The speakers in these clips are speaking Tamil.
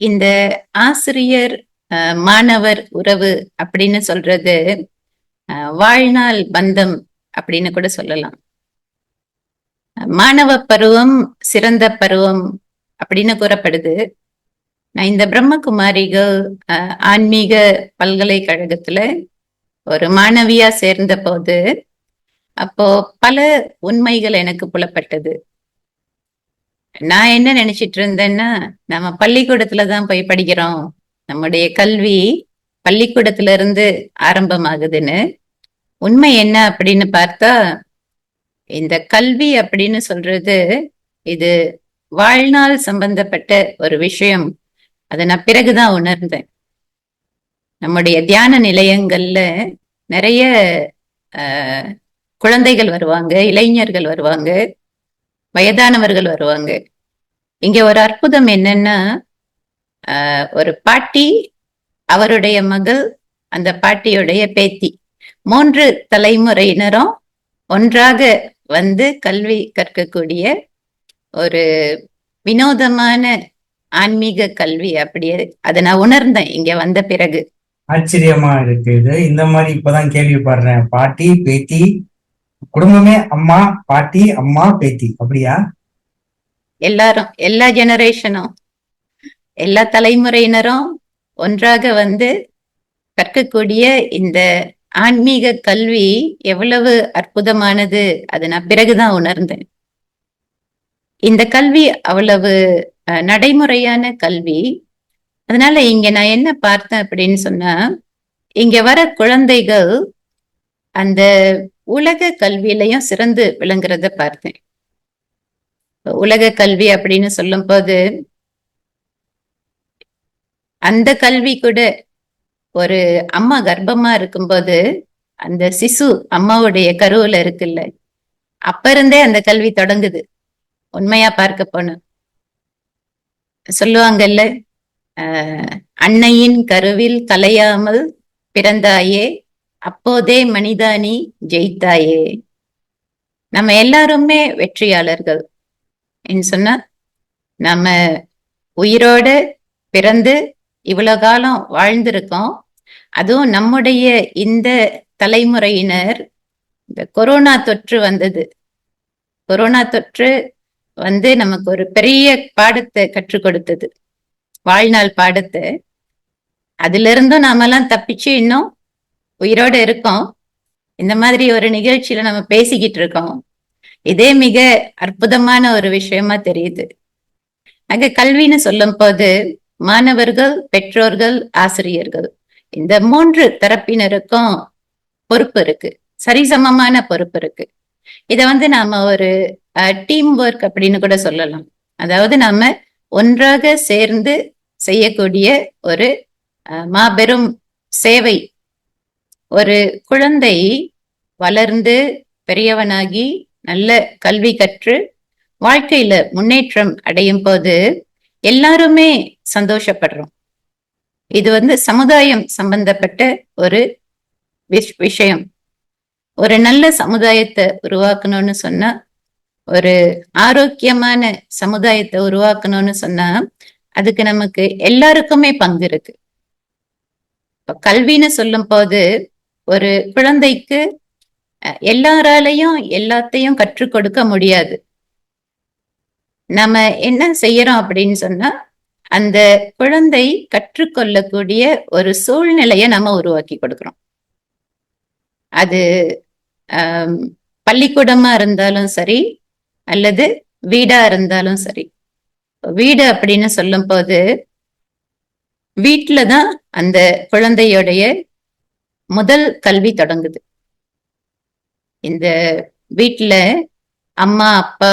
இந்த ஆசிரியர் அஹ், மாணவர் உறவு அப்படின்னு சொல்றது வாழ்நாள் பந்தம் அப்படின்னு கூட சொல்லலாம். மாணவ பருவம் சிறந்த பருவம் அப்படின்னு கூறப்படுது. நான் இந்த பிரம்மகுமாரிகள் ஆன்மீக பல்கலைக்கழகத்துல ஒரு மாணவியா சேர்ந்த போது அப்போ பல உண்மைகள் எனக்கு புலப்பட்டது. நான் என்ன நினைச்சிட்டு இருந்தேன்னா நம்ம பள்ளிக்கூடத்துல தான் போய் படிக்கிறோம். நம்முடைய கல்வி பள்ளிக்கூடத்துல இருந்து ஆரம்பமாகுதுன்னு. உண்மை என்ன அப்படின்னு பார்த்தா இந்த கல்வி அப்படின்னு சொல்றது இது வாழ்நாள் சம்பந்தப்பட்ட ஒரு விஷயம். அதை நான் பிறகுதான் உணர்ந்தேன். நம்முடைய தியான நிலையங்கள்ல நிறைய ஆஹ், குழந்தைகள் வருவாங்க இளைஞர்கள் வருவாங்க வயதானவர்கள் வருவாங்க. இங்க ஒரு அற்புதம் என்னன்னா ஆஹ், ஒரு பாட்டி அவருடைய மகள் அந்த பாட்டியுடைய பேத்தி. மூன்று தலைமுறையினரும் ஒன்றாக வந்து கல்வி கற்கக்கூடிய ஒரு வினோதமான ஆன்மீக கல்வி அப்படியே அதை நான் உணர்ந்தேன். இங்க வந்த பிறகு. ஆச்சரியமா இருக்கு இது இந்த மாதிரி இப்பதான் கேள்விப்படுறேன். பாட்டி பேத்தி குடும்பமே அம்மா பாட்டி அம்மா பேத்தி. அப்படியா? எல்லாரும் எல்லா ஜெனரேஷனும் எல்லா தலைமுறையினரும் ஒன்றாக வந்து கற்கக்கூடிய இந்த ஆன்மீக கல்வி எவ்வளவு அற்புதமானது அது நான் பிறகுதான் உணர்ந்தேன். இந்த கல்வி அவ்வளவு அஹ், நடைமுறையான கல்வி. அதனால இங்க நான் என்ன பார்த்தேன் அப்படின்னு சொன்னா இங்க வர குழந்தைகள் அந்த உலக கல்வியிலையும் சிறந்து விளங்குறத பார்த்தேன். உலக கல்வி அப்படின்னு சொல்லும் போது அந்த கல்வி கூட ஒரு அம்மா கர்ப்பமா இருக்கும்போது அந்த சிசு அம்மாவுடைய கருவுல இருக்குல்ல அப்ப இருந்தே அந்த கல்வி தொடங்குது. உண்மையா பார்க்க போன. சொல்லுவாங்கல்ல ஆஹ், அன்னையின் கருவில் கலையாமல் பிறந்தாயே அப்போதே மனிதானி ஜெயித்தாயே. நம்ம எல்லாருமே வெற்றியாளர்கள். சொன்னா நம்ம உயிரோட பிறந்து இவ்வளவு காலம் வாழ்ந்திருக்கோம். அதுவும் நம்முடைய இந்த தலைமுறையினர் இந்த கொரோனா தொற்று வந்தது. கொரோனா தொற்று வந்து நமக்கு ஒரு பெரிய பாடத்தை கற்றுக் கொடுத்தது. வாழ்நாள் பாடத்தை. அதுல இருந்தும் நாமெல்லாம் தப்பிச்சு இன்னும் உயிரோட இருக்கோம். இந்த மாதிரி ஒரு நிகழ்ச்சியில நம்ம பேசிக்கிட்டு இருக்கோம். இதே மிக அற்புதமான ஒரு விஷயமா தெரியுது. அங்க கல்வின்னு சொல்லும் போது மாணவர்கள் பெற்றோர்கள் ஆசிரியர்கள் இந்த மூன்று தரப்பினருக்கும் பொறுப்பு இருக்கு. சரிசமமான பொறுப்பு இருக்கு. இத வந்து நாம ஒரு டீம் ஒர்க் அப்படின்னு கூட சொல்லலாம். அதாவது நாம ஒன்றாக சேர்ந்து செய்யக்கூடிய ஒரு அஹ், மாபெரும் சேவை. ஒரு குழந்தை வளர்ந்து பெரியவனாகி நல்ல கல்வி கற்று வாழ்க்கையில முன்னேற்றம் அடையும் போது எல்லாருமே சந்தோஷப்படுறோம். இது வந்து சமுதாயம் சம்பந்தப்பட்ட ஒரு விஷ்- விஷயம். ஒரு நல்ல சமுதாயத்தை உருவாக்கணும்னு சொன்னா ஒரு ஆரோக்கியமான சமுதாயத்தை உருவாக்கணும்னு சொன்னா அதுக்கு நமக்கு எல்லாருக்குமே பங்கு இருக்கு. இப்ப கல்வின்னு சொல்லும் போது ஒரு குழந்தைக்கு எல்லாராலையும் எல்லாத்தையும் கற்றுக் கொடுக்க முடியாது. நம்ம என்ன செய்யறோம் அப்படின்னு சொன்னா அந்த குழந்தை கற்றுக்கொள்ளக்கூடிய ஒரு சூழ்நிலையை நம்ம உருவாக்கி கொடுக்கிறோம். அது பள்ளிக்கூடமா இருந்தாலும் சரி அல்லது வீடா இருந்தாலும் சரி. வீடு அப்படின்னு சொல்லும் போது வீட்டுலதான் அந்த குழந்தையுடைய முதல் கல்வி தொடங்குது. இந்த வீட்டுல அம்மா அப்பா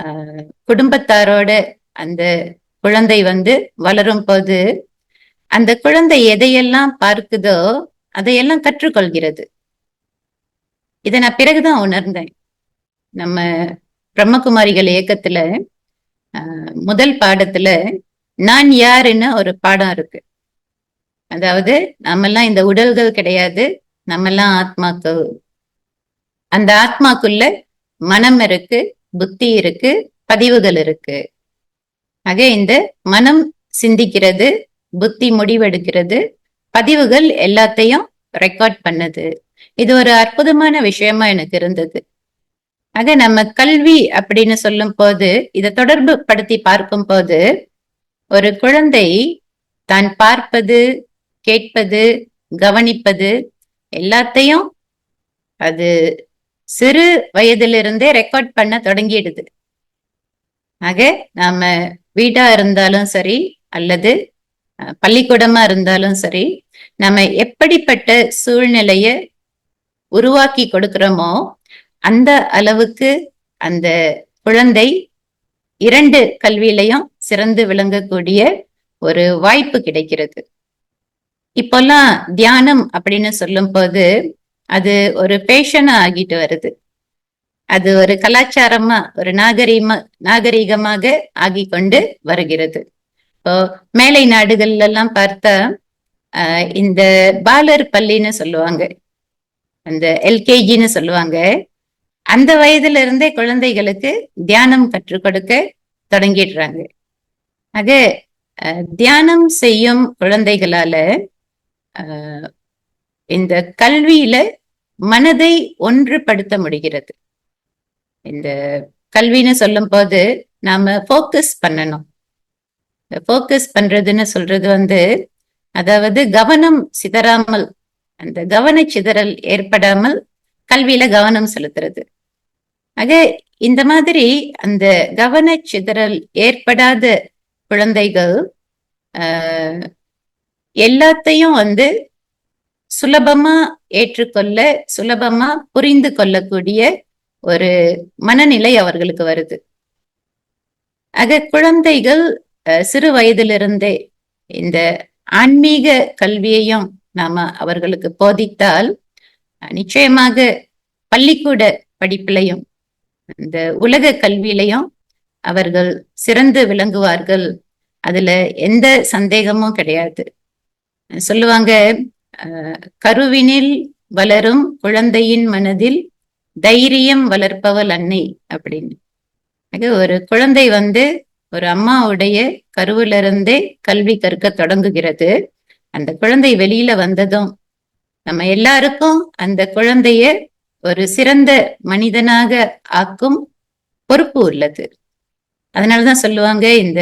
ஆஹ், குடும்பத்தாரோட அந்த குழந்தை வந்து வளரும் போது அந்த குழந்தை எதையெல்லாம் பார்க்குதோ அதையெல்லாம் கற்றுக்கொள்கிறது. இதை நான் பிறகுதான் உணர்ந்தேன். நம்ம பிரம்மகுமாரிகள் இயக்கத்துல ஆஹ், முதல் பாடத்துல நான் யாருன்னு ஒரு பாடம் இருக்கு. அதாவது நம்மெல்லாம் இந்த உடல்கள் கிடையாது நம்மெல்லாம் ஆத்மாக்கள். அந்த ஆத்மாக்குள்ள மனம் இருக்கு புத்தி இருக்கு பதிவுகள் இருக்கு. ஆக இந்த மனம் சிந்திக்கிறது புத்தி முடிவெடுக்கிறது பதிவுகள் எல்லாத்தையும் ரெக்கார்ட் பண்ணது. இது ஒரு அற்புதமான விஷயமா எனக்கு இருந்தது. ஆக நம்ம கல்வி அப்படின்னு சொல்லும் போது இதை தொடர்பு படுத்தி பார்க்கும் போது ஒரு குழந்தை தான் பார்ப்பது கேட்பது கவனிப்பது எல்லாத்தையும் அது சிறு வயதிலிருந்தே ரெக்கார்ட் பண்ண தொடங்கிடுது ஆக நாம வீடா இருந்தாலும் சரி அல்லது பள்ளிக்கூடமா இருந்தாலும் சரி நம்ம எப்படிப்பட்ட சூழ்நிலைய உருவாக்கி கொடுக்கிறோமோ அந்த அளவுக்கு அந்த குழந்தை இரண்டு கல்வியிலையும் சிறந்து விளங்கக்கூடிய ஒரு வாய்ப்பு கிடைக்கிறது. இப்போல்லாம் தியானம் அப்படின்னு சொல்லும் போது அது ஒரு பேஷனா ஆகிட்டு வருது. அது ஒரு கலாச்சாரமா ஒரு நாகரீகமா நாகரீகமாக ஆகி கொண்டு வருகிறது. இப்போ மேலை நாடுகள்ல எல்லாம் பார்த்தா இந்த பாலர் பள்ளின்னு சொல்லுவாங்க. அந்த எல்கேஜின்னு சொல்லுவாங்க. அந்த வயதுல இருந்தே குழந்தைகளுக்கு தியானம் கற்றுக் கொடுக்க தொடங்கிடுறாங்க. ஆக தியானம் செய்யும் குழந்தைகளால ஆஹ், இந்த கல்வியில மனதை ஒன்றுபடுத்த முடிகிறது. இந்த கல்வின்னு சொல்லும் போது நாம ஃபோக்கஸ் பண்ணணும். ஃபோக்கஸ் பண்றதுன்னு சொல்றது வந்து அதாவது கவனம் சிதறாமல் அந்த கவன சிதறல் ஏற்படாமல் கல்வியில கவனம் செலுத்துறது. ஆக இந்த மாதிரி அந்த கவன சிதறல் ஏற்படாத குழந்தைகள் ஆஹ், எல்லாத்தையும் வந்து சுலபமா ஏற்றுக்கொள்ள சுலபமா புரிந்து கொள்ளக்கூடிய ஒரு மனநிலை அவர்களுக்கு வருது. ஆக குழந்தைகள் அஹ், சிறு வயதிலிருந்தே இந்த ஆன்மீக கல்வியையும் நாம அவர்களுக்கு போதித்தால் நிச்சயமாக பள்ளிக்கூட படிப்பிலையும் இந்த உலக கல்வியிலையும் அவர்கள் சிறந்து விளங்குவார்கள். அதுல எந்த சந்தேகமும் கிடையாது. சொல்லுவாங்க கருவினில் வளரும் குழந்தையின் மனதில் தைரியம் வளர்ப்பவள் அன்னை அப்படின்னு. ஒரு குழந்தை வந்து ஒரு அம்மாவுடைய கருவிலிருந்தே கல்வி கற்க தொடங்குகிறது. அந்த குழந்தை வெளியில வந்ததும் நம்ம எல்லாருக்கும் அந்த குழந்தைய ஒரு சிறந்த மனிதனாக ஆக்கும் பொறுப்பு உள்ளது. அதனாலதான் சொல்லுவாங்க இந்த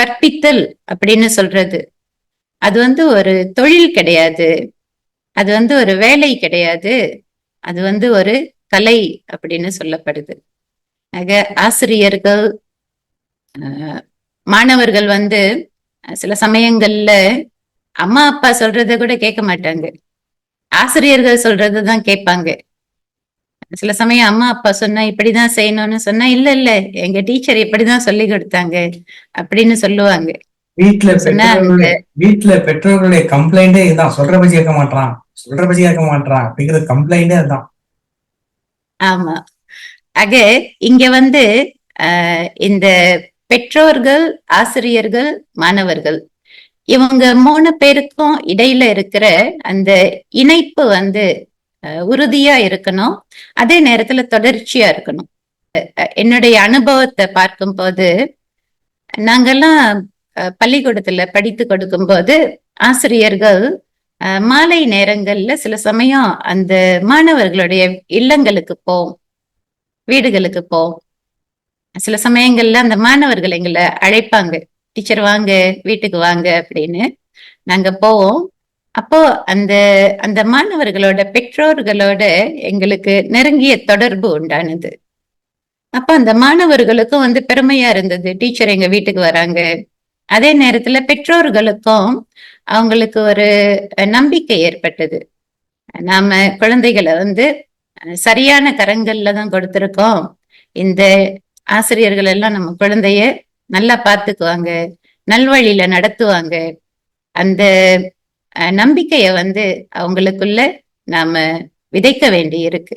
கற்பித்தல் அப்படின்னு சொல்றது. அது வந்து ஒரு தொழில் கிடையாது. அது வந்து ஒரு வேலை கிடையாது. அது வந்து ஒரு கலை அப்படின்னு சொல்லப்படுது. ஆக ஆசிரியர்கள் மாணவர்கள் வந்து சில சமயங்கள்ல அம்மா அப்பா சொல்றத கூட கேட்க மாட்டாங்க. ஆசிரியர்கள் சொல்றதுதான் கேட்பாங்க. சில சமயம் அம்மா அப்பா சொன்னா இப்படிதான் செய்யணும்னு சொன்னா இல்ல இல்ல எங்க டீச்சர் இப்படிதான் சொல்லி கொடுத்தாங்க அப்படின்னு சொல்லுவாங்க. வீட்டுல பெற்றோர்களுடைய வீட்டுல பெற்றோர்களுடைய கம்ப்ளைண்டே இதுதான். சொல்ற பத்தி கேட்க மாட்டான் சொல்ற பத்தி கேட்க மாட்டான் அப்படிங்கிற கம்ப்ளைண்டே அதுதான். ஆமா. ஆக இங்க வந்து இந்த பெற்றோர்கள் ஆசிரியர்கள் மாணவர்கள் இவங்க மூணு பேருக்கும் இடையில இருக்கிற அந்த இணைப்பு வந்து உறுதியா இருக்கணும். அதே நேரத்துல தொடர்ச்சியா இருக்கணும். என்னுடைய அனுபவத்தை பார்க்கும்போது நாங்கெல்லாம் பள்ளிக்கூடத்துல படித்து கொடுக்கும் போது ஆசிரியர்கள் மாலை நேரங்கள்ல சில சமயம் அந்த மாணவர்களுடைய இல்லங்களுக்கு போ வீடுகளுக்கு போ சில சமயங்கள்ல அந்த மாணவர்கள் எங்களை அழைப்பாங்க. டீச்சர் வாங்க வீட்டுக்கு வாங்க அப்படின்னு நாங்க போவோம். அப்போ அந்த அந்த மாணவர்களோட பெற்றோர்களோட எங்களுக்கு நெருங்கிய தொடர்பு உண்டானது. அப்ப அந்த மாணவர்களுக்கும் வந்து பெருமையா இருந்தது. டீச்சர் எங்க வீட்டுக்கு வராங்க அதே நேரத்துல பெற்றோர்களுக்கும் அவங்களுக்கு ஒரு நம்பிக்கை ஏற்பட்டது. நாம குழந்தைகளை வந்து சரியான கரங்கள்ல தான் கொடுத்துருக்கோம். இந்த ஆசிரியர்கள் எல்லாம் நம்ம குழந்தைய நல்லா பார்த்துக்குவாங்க நல்வழியில நடத்துவாங்க. அந்த நம்பிக்கைய வந்து அவங்களுக்குள்ள நாம விதைக்க வேண்டி இருக்கு.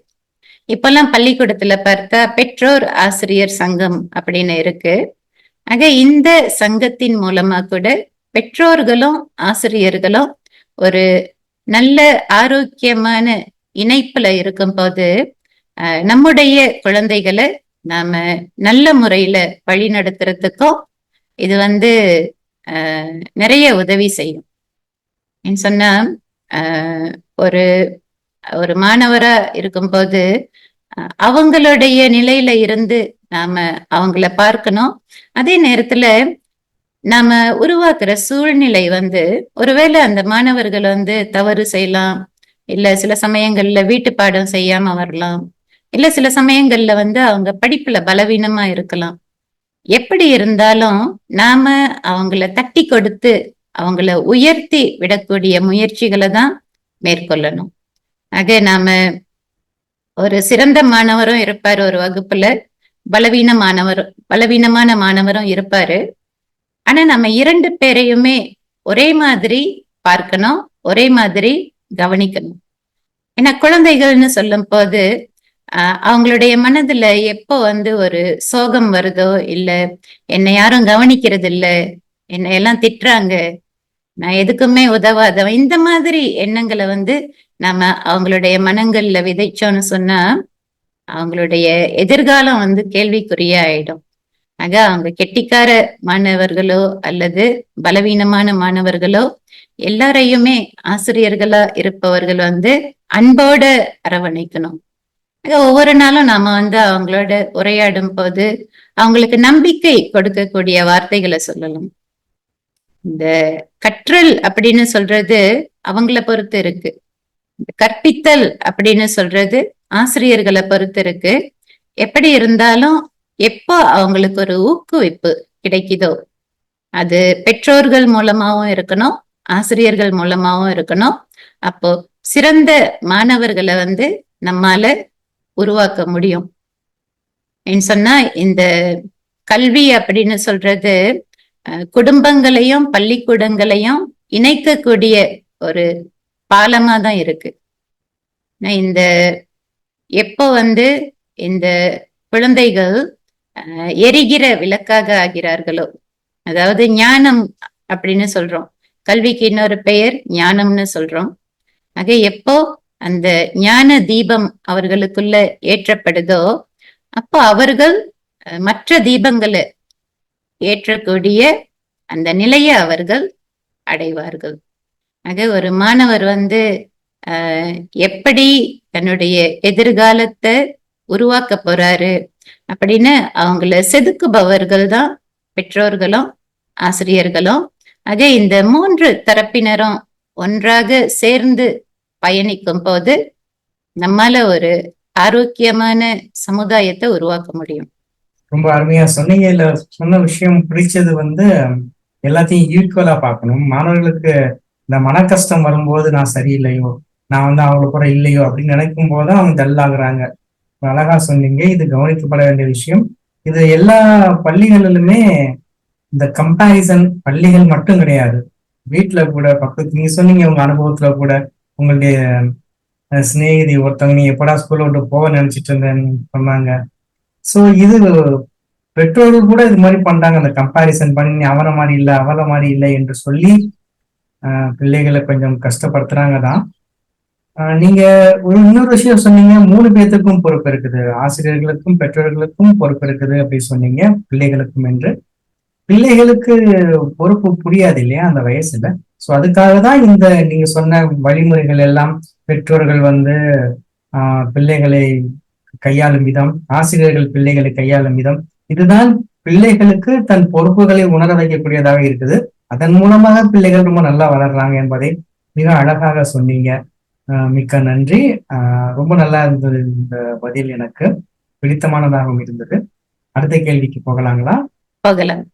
இப்பெல்லாம் பள்ளிக்கூடத்துல பார்த்தா பெற்றோர் ஆசிரியர் சங்கம் அப்படின்னு இருக்கு. ஆக இந்த சங்கத்தின் மூலமா கூட பெற்றோர்களும் ஆசிரியர்களும் ஒரு நல்ல ஆரோக்கியமான இணைப்புல இருக்கும்போது நம்முடைய குழந்தைகளை நாம நல்ல முறையில வழி நடத்துறதுக்கும் இது வந்து நிறைய உதவி செய்யும். சொன்னா ஒரு ஒரு மாணவரா இருக்கும்போது அவங்களுடைய நிலையில இருந்து நாம அவங்கள பார்க்கணும். அதே நேரத்துல நாம உருவாக்குற சூழ்நிலை வந்து ஒருவேளை அந்த மாணவர்கள் வந்து தவறு செய்யலாம் இல்ல சில சமயங்கள்ல வீட்டு பாடம் செய்யாம வரலாம் இல்ல சில சமயங்கள்ல வந்து அவங்க படிப்புல பலவீனமா இருக்கலாம். எப்படி இருந்தாலும் நாம அவங்கள தட்டி கொடுத்து அவங்கள உயர்த்தி விடக்கூடிய முயற்சிகளை தான் மேற்கொள்ளணும். ஆக நாம ஒரு சிறந்த மாணவரும் இருப்பாரு ஒரு வகுப்புல. பலவீன மாணவரும் பலவீனமான மாணவரும் இருப்பாரு. ஆனா நம்ம இரண்டு பேரையுமே ஒரே மாதிரி பார்க்கணும் ஒரே மாதிரி கவனிக்கணும். ஏன்னா குழந்தைகள்னு சொல்லும் போது ஆஹ் அவங்களுடைய மனதுல எப்போ வந்து ஒரு சோகம் வருதோ இல்ல என்னை யாரும் கவனிக்கிறது இல்ல என்னை எல்லாம் திட்டுறாங்க நான் எதுக்குமே உதவாதவன் இந்த மாதிரி எண்ணங்களை வந்து நாம அவங்களுடைய மனங்கள்ல விதைச்சோம்னு சொன்னா அவங்களுடைய எதிர்காலம் வந்து கேள்விக்குறிய ஆயிடும். ஆக அவங்க கெட்டிக்கார மாணவர்களோ அல்லது பலவீனமான மாணவர்களோ எல்லாரையுமே ஆசிரியர்களா இருப்பவர்கள் வந்து அன்போட அரவணைக்கணும். ஆக ஒவ்வொரு நாளும் நாம வந்து அவங்களோட உரையாடும் போது அவங்களுக்கு நம்பிக்கை கொடுக்கக்கூடிய வார்த்தைகளை சொல்லலாம். இந்த கற்றல் அப்படின்னு சொல்றது அவங்கள பொறுத்து இருக்கு. கற்பித்தல் அப்படின்னு சொல்றது ஆசிரியர்களை பொறுத்து இருக்கு. எப்படி இருந்தாலும் எப்போ அவங்களுக்கு ஒரு ஊக்குவிப்பு கிடைக்குதோ அது பெற்றோர்கள் மூலமாவும் இருக்கணும் ஆசிரியர்கள் மூலமாவும் இருக்கணும். அப்போ சிறந்த மாணவர்களை வந்து நம்மால உருவாக்க முடியும். ஏன்னு சொன்னா இந்த கல்வி அப்படின்னு சொல்றது அஹ், குடும்பங்களையும் பள்ளிக்கூடங்களையும் இணைக்கக்கூடிய ஒரு பாலமா தான் இருக்கு இந்த எப்போ வந்து இந்த குழந்தைகள் அஹ், எரிகிற விளக்காக ஆகிறார்களோ அதாவது ஞானம் அப்படின்னு சொல்றோம். கல்விக்கு இன்னொரு பெயர் ஞானம்னு சொல்றோம். ஆக எப்போ அந்த ஞான தீபம் அவர்களுக்குள்ள ஏற்றப்படுதோ அப்போ அவர்கள் அஹ், மற்ற தீபங்களை ஏற்றக்கூடிய அந்த நிலையை அவர்கள் அடைவார்கள். ஆக ஒரு மாணவர் வந்து ஆஹ் எப்படி தன்னுடைய எதிர்காலத்தை உருவாக்க போறாரு அப்படின்னு அவங்கள செதுக்குபவர்கள் தான் பெற்றோர்களும் ஆசிரியர்களும். ஆக இந்த மூன்று தரப்பினரும் ஒன்றாக சேர்ந்து பயணிக்கும் போது நம்மால ஒரு ஆரோக்கியமான சமுதாயத்தை உருவாக்க முடியும். ரொம்ப அருமையா சொன்னீங்க. இல்ல சொன்ன விஷயம் பிடிச்சது வந்து எல்லாத்தையும் ஈக்குவலா பார்க்கணும். மாணவர்களுக்கு இந்த மன கஷ்டம் வரும்போது நான் சரியில்லையோ நான் வந்து அவங்கள கூட இல்லையோ அப்படின்னு நினைக்கும் போது அவங்க டல் அழகா சொன்னீங்க இது கவனிக்கப்பட வேண்டிய விஷயம். இது எல்லா பள்ளிகளிலுமே இந்த கம்பாரிசன் பள்ளிகள் மட்டும் கிடையாது. வீட்டுல கூட பக்கத்து நீங்க சொன்னீங்க உங்க அனுபவத்துல கூட. உங்களுடைய சிநேகிதி ஒருத்தவங்க நீ எப்படா ஸ்கூல்ல விட்டு போக நினைச்சிட்டு இருந்தேன்னு சொன்னாங்க. ஸோ இது பெற்றோர்கள் கூட இது மாதிரி பண்றாங்க. அந்த கம்பாரிசன் பண்ணி அவரை மாதிரி இல்லை அவரை மாதிரி இல்லை என்று சொல்லி பிள்ளைகளை கொஞ்சம் கஷ்டப்படுத்துறாங்க தான் ஆஹ் நீங்க ஒரு இன்னொரு விஷயம் சொன்னீங்க மூணு பேர்த்துக்கும் பொறுப்பு இருக்குது. ஆசிரியர்களுக்கும் பெற்றோர்களுக்கும் பொறுப்பு இருக்குது அப்படி சொன்னீங்க பிள்ளைகளுக்கும் என்று. பிள்ளைகளுக்கு பொறுப்பு புரியாது இல்லையா அந்த வயசுல? சோ அதுக்காக தான் இந்த நீங்க சொன்ன வழிமுறைகள் எல்லாம் பெற்றோர்கள் வந்து ஆஹ் பிள்ளைகளை கையாளும் விதம் ஆசிரியர்கள் பிள்ளைகளை கையாளும் விதம் இதுதான் பிள்ளைகளுக்கு தன் பொறுப்புகளை உணர வைக்கக்கூடியதாக இருக்குது. அதன் மூலமாக பிள்ளைகள் ரொம்ப நல்லா வளர்றாங்க என்பதை மிக அழகாக சொன்னீங்க. மிக்க நன்றி. ஆஹ் ரொம்ப நல்லா இருந்தது இந்த பதில் எனக்கு. பிடித்தமானதாகவும் இருந்தது. அடுத்த கேள்விக்கு போகலாங்களா? போகலாம்.